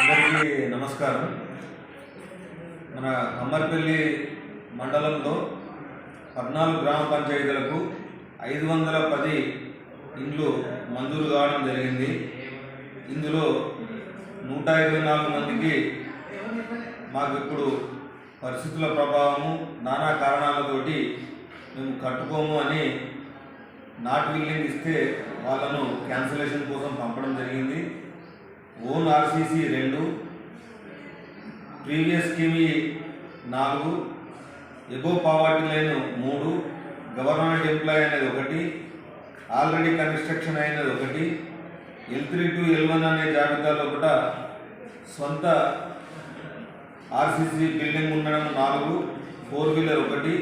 అందరికీ నమస్కారం. మన అమ్మర్పల్లి మండలంలో పద్నాలుగు గ్రామ పంచాయతీలకు ఐదు వందల పది ఇండ్లు మంజూరు కావడం జరిగింది. ఇందులో నూట ఇరవై నాలుగు మందికి మాకు ఇప్పుడు పరిస్థితుల ప్రభావము నానా కారణాలతోటి మేము కట్టుకోము అని నాట్ విల్లింగ్ ఇస్తే వాళ్ళను క్యాన్సిలేషన్ కోసం పంపడం జరిగింది. ఓన్ ఆర్సీసీ రెండు ప్రీవియస్ స్కీమ్ నాలుగు ఎగో పావర్టీ లైన్ మూడు గవర్నమెంట్ ఎంప్లాయ్ అనేది ఒకటి ఆల్రెడీ కన్స్ట్రక్షన్ అయినది ఒకటి L three to L one అనే జాబితాలో కూడా సొంత ఆర్సీసీ బిల్డింగ్ ఉండడం నాలుగు ఫోర్ వీలర్ ఒకటి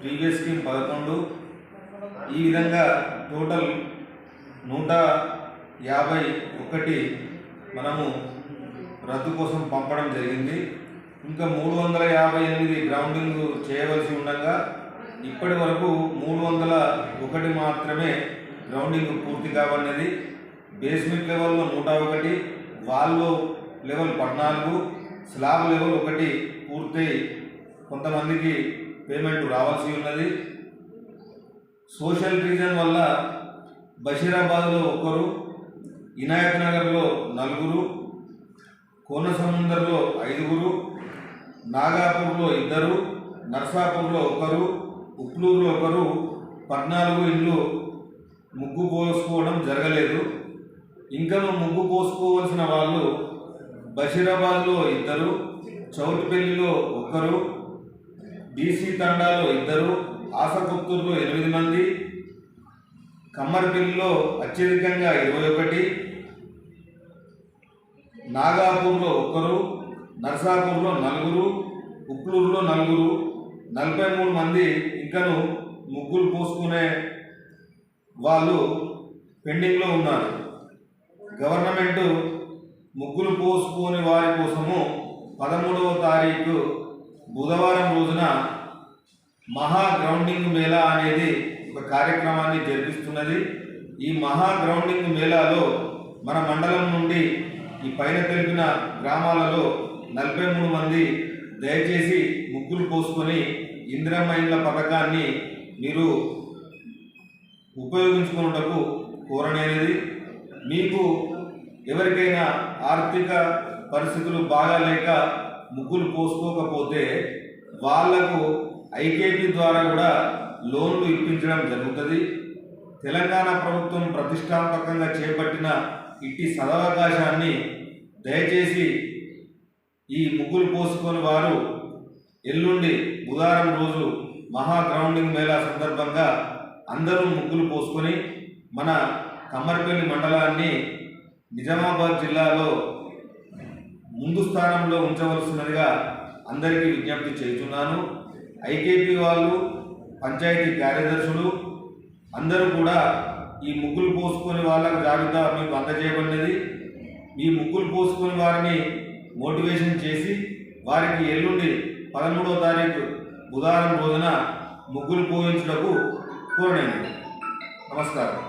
ప్రీవియస్ స్కీమ్ పదకొండు ఈ విధంగా టోటల్ నూట యాభై ఒకటి మనము రద్దు కోసం పంపడం జరిగింది. ఇంకా మూడు వందల యాభై ఎనిమిది గ్రౌండింగ్ చేయవలసి ఉండగా ఇప్పటి వరకు మూడు వందల ఒకటి మాత్రమే గ్రౌండింగ్ పూర్తి కావన్నది. బేస్మెంట్ లెవెల్లో నూట ఒకటి వాల్లో లెవెల్ పద్నాలుగు స్లాబ్ లెవెల్ ఒకటి పూర్తయి కొంతమందికి పేమెంట్ రావాల్సి ఉన్నది. సోషల్ రీజన్ వల్ల బషీరాబాద్లో ఒకరు ఇనాయత్ నగర్లో నలుగురు కోనసముందర్లో ఐదుగురు నాగాపూర్లో ఇద్దరు నర్సాపూర్లో ఒకరు ఉప్లూరులో ఒకరు పద్నాలుగు ఇండ్లు ముగ్గు పోసుకోవడం జరగలేదు. ఇంకను ముగ్గు పోసుకోవాల్సిన వాళ్ళు బషీరాబాద్లో ఇద్దరు చౌట్పల్లిలో ఒకరు బీసీ తండాలో ఇద్దరు ఆసపుత్తూరులో ఎనిమిది మంది కమ్మర్పిల్లిలో అత్యధికంగా ఇరవై ఒకటి నాగాపూర్లో ఒకరు నర్సాపూర్లో నలుగురు ఉక్లూరులో నలుగురు నలభై మూడు మంది ఇంకను ముగ్గులు పోసుకునే వాళ్ళు పెండింగ్లో ఉన్నారు. గవర్నమెంట్ ముగ్గులు పోసుకునే వారి కోసము పదమూడవ తారీఖు బుధవారం రోజున మహా గ్రౌండింగ్ మేళా అనేది ఒక కార్యక్రమాన్ని జరిపిస్తున్నది. ఈ మహా గ్రౌండింగ్ మేళాలో మన మండలం నుండి ఈ పైన తెలిపిన గ్రామాలలో నలభై మూడు మంది దయచేసి ముగ్గులు పోసుకొని ఇందిరమ్మ ఇండ్ల పథకాన్ని మీరు ఉపయోగించుకున్నటకు కోరనేది. మీకు ఎవరికైనా ఆర్థిక పరిస్థితులు బాగాలేక ముగ్గులు పోసుకోకపోతే వాళ్ళకు ఐకేపీ ద్వారా కూడా లోన్లు ఇప్పించడం జరుగుతుంది. తెలంగాణ ప్రభుత్వం ప్రతిష్టాత్మకంగా చేపట్టిన ఇట్టి సదవకాశాన్ని దయచేసి ఈ ముగ్గులు పోసుకొని వారు ఎల్లుండి బుధవారం రోజు మహా గ్రౌండింగ్ మేళా సందర్భంగా అందరూ ముగ్గులు పోసుకొని మన కమ్మరిపల్లి మండలాన్ని నిజామాబాద్ జిల్లాలో ముందు స్థానంలో ఉంచవలసినదిగా అందరికీ విజ్ఞప్తి చేస్తున్నాను. ఐకేపీ వాళ్ళు పంచాయతీ కార్యదర్శులు అందరూ కూడా ఈ ముగ్గులు పోసుకొని వాళ్ళకు జాబితా మీకు అందజేయబడినది. ఈ ముగ్గులు పోసుకొని వారిని మోటివేషన్ చేసి వారికి ఎల్లుండి పదమూడవ తారీఖు బుధవారం రోజున ముగ్గులు పోయించుటకు కోరనేది నమస్కారం.